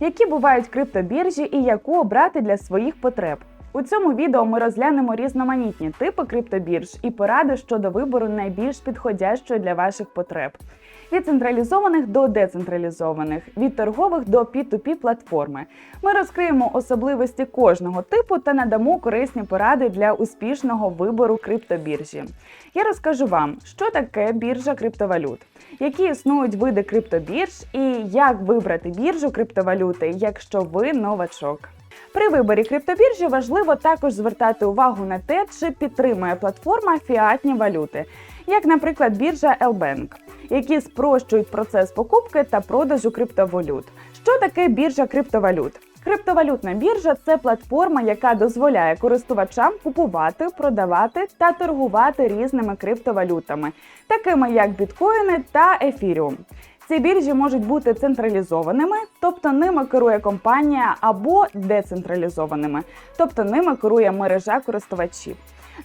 які бувають криптобіржі і яку обрати для своїх потреб. У цьому відео ми розглянемо різноманітні типи криптобірж і поради щодо вибору найбільш підходящої для ваших потреб. Від централізованих до децентралізованих, від торгових до P2P платформи. Ми розкриємо особливості кожного типу та надамо корисні поради для успішного вибору криптобіржі. Я розкажу вам, що таке біржа криптовалют, які існують види криптобірж і як вибрати біржу криптовалюти, якщо ви новачок. При виборі криптобіржі важливо також звертати увагу на те, чи підтримує платформа фіатні валюти, як, наприклад, біржа Lbank, які спрощують процес покупки та продажу криптовалют. Що таке біржа криптовалют? Криптовалютна біржа це платформа, яка дозволяє користувачам купувати, продавати та торгувати різними криптовалютами, такими як біткоїни та ефіріум. Ці біржі можуть бути централізованими, тобто ними керує компанія, або децентралізованими, тобто ними керує мережа користувачів.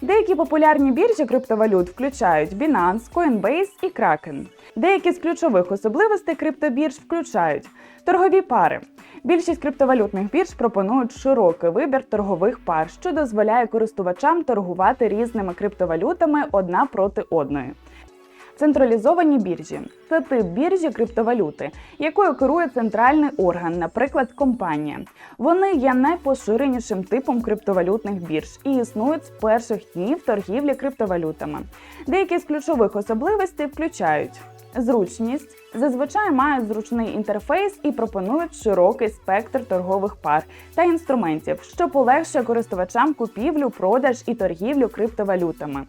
Деякі популярні біржі криптовалют включають Binance, Coinbase і Kraken. Деякі з ключових особливостей криптобірж включають торгові пари. Більшість криптовалютних бірж пропонують широкий вибір торгових пар, що дозволяє користувачам торгувати різними криптовалютами одна проти одної. Централізовані біржі це тип біржі криптовалюти, якою керує центральний орган, наприклад, компанія. Вони є найпоширенішим типом криптовалютних бірж і існують з перших днів торгівлі криптовалютами. Деякі з ключових особливостей включають зручність, зазвичай мають зручний інтерфейс і пропонують широкий спектр торгових пар та інструментів, що полегшує користувачам купівлю, продаж і торгівлю криптовалютами.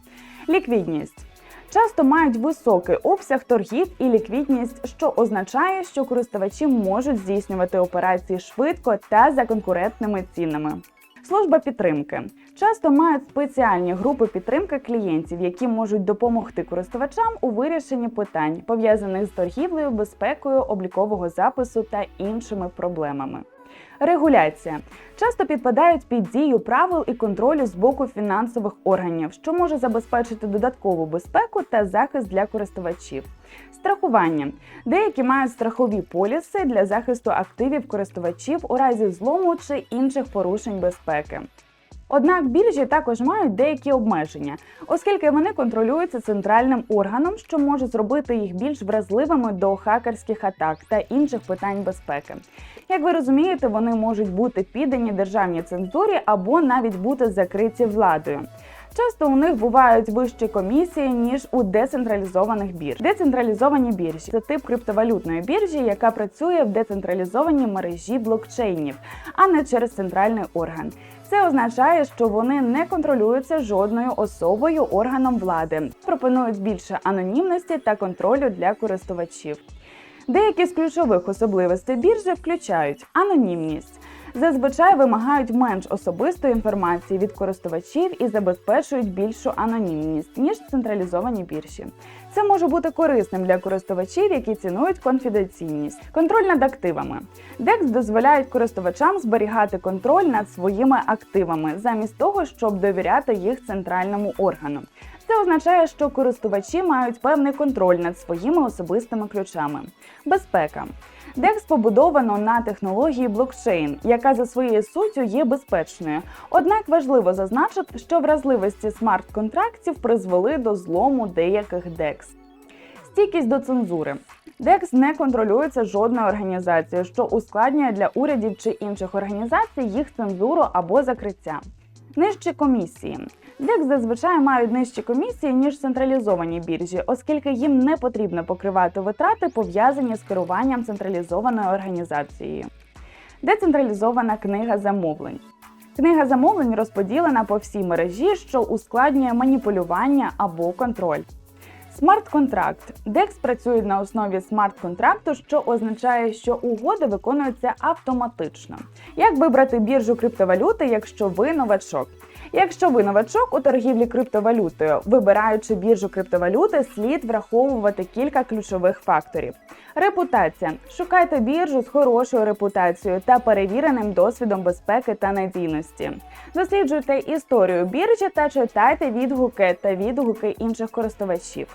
Ліквідність. Часто мають високий обсяг торгів і ліквідність, що означає, що користувачі можуть здійснювати операції швидко та за конкурентними цінами. Служба підтримки часто мають спеціальні групи підтримки клієнтів, які можуть допомогти користувачам у вирішенні питань, пов'язаних з торгівлею, безпекою, облікового запису та іншими проблемами. Регуляція часто підпадають під дію правил і контролю з боку фінансових органів, що може забезпечити додаткову безпеку та захист для користувачів. Страхування деякі мають страхові поліси для захисту активів користувачів у разі злому чи інших порушень безпеки. Однак біржі також мають деякі обмеження, оскільки вони контролюються центральним органом, що може зробити їх більш вразливими до хакерських атак та інших питань безпеки. Як ви розумієте, вони можуть бути піддані державній цензурі або навіть бути закриті владою. Часто у них бувають вищі комісії ніж у децентралізованих бірж. Децентралізовані біржі це тип криптовалютної біржі, яка працює в децентралізованій мережі блокчейнів, а не через центральний орган. Це означає, що вони не контролюються жодною особою органом влади, пропонують більше анонімності та контролю для користувачів. Деякі з ключових особливостей біржі включають анонімність. Зазвичай вимагають менш особистої інформації від користувачів і забезпечують більшу анонімність ніж централізовані біржі. Це може бути корисним для користувачів, які цінують конфіденційність. Контроль над активами. DEX дозволяють користувачам зберігати контроль над своїми активами, замість того, щоб довіряти їх центральному органу. Це означає, що користувачі мають певний контроль над своїми особистими ключами. Безпека. DEX побудовано на технології блокчейн, яка за своєю суттю є безпечною. Однак важливо зазначити, що вразливості смарт-контрактів призвели до злому деяких DEX. Стійкість до цензури. DEX не контролюється жодною організацією, що ускладнює для урядів чи інших організацій їх цензуру або закриття. Нижчі комісії. DEX зазвичай мають нижчі комісії, ніж централізовані біржі, оскільки їм не потрібно покривати витрати, пов'язані з керуванням централізованою організацією. Децентралізована книга замовлень. Книга замовлень розподілена по всій мережі, що ускладнює маніпулювання або контроль. Смарт-контракт. DEX працює на основі смарт-контракту, що означає, що угоди виконуються автоматично. Як вибрати біржу криптовалюти, якщо ви новачок? Якщо ви новачок у торгівлі криптовалютою, вибираючи біржу криптовалюти, слід враховувати кілька ключових факторів. Репутація. Шукайте біржу з хорошою репутацією та перевіреним досвідом безпеки та надійності. Досліджуйте історію біржі та читайте відгуки та відгуки інших користувачів.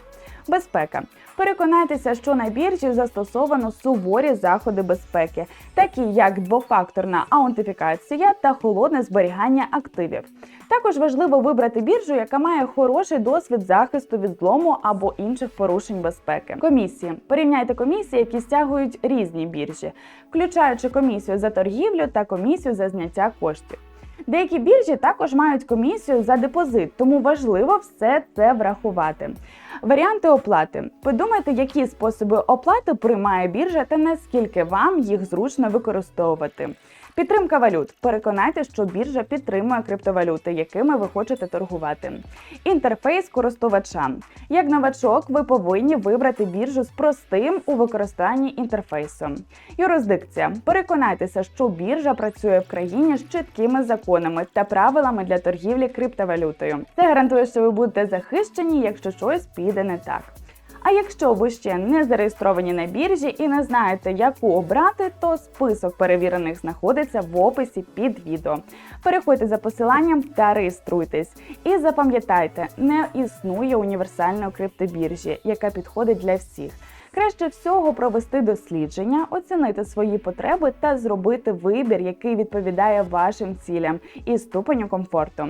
Безпека. Переконайтеся, що на біржі застосовано суворі заходи безпеки, такі як двофакторна аутентифікація та холодне зберігання активів. Також важливо вибрати біржу, яка має хороший досвід захисту від злому або інших порушень безпеки. Комісії порівняйте комісії, які стягують різні біржі, включаючи комісію за торгівлю та комісію за зняття коштів. Деякі біржі також мають комісію за депозит, тому важливо все це врахувати. Варіанти оплати. Подумайте, які способи оплати приймає біржа та наскільки вам їх зручно використовувати. Підтримка валют. Переконайтеся, що біржа підтримує криптовалюти, якими ви хочете торгувати. Інтерфейс користувача. Як новачок, ви повинні вибрати біржу з простим у використанні інтерфейсом. Юрисдикція. Переконайтеся, що біржа працює в країні з чіткими законами та правилами для торгівлі криптовалютою. Це гарантує, що ви будете захищені, якщо щось піде не так. А якщо ви ще не зареєстровані на біржі і не знаєте, яку обрати, то список перевірених знаходиться в описі під відео. Переходьте за посиланням та реєструйтесь. І запам'ятайте, не існує універсальної криптобіржі, яка підходить для всіх. Краще всього провести дослідження, оцінити свої потреби та зробити вибір, який відповідає вашим цілям і ступеню комфорту.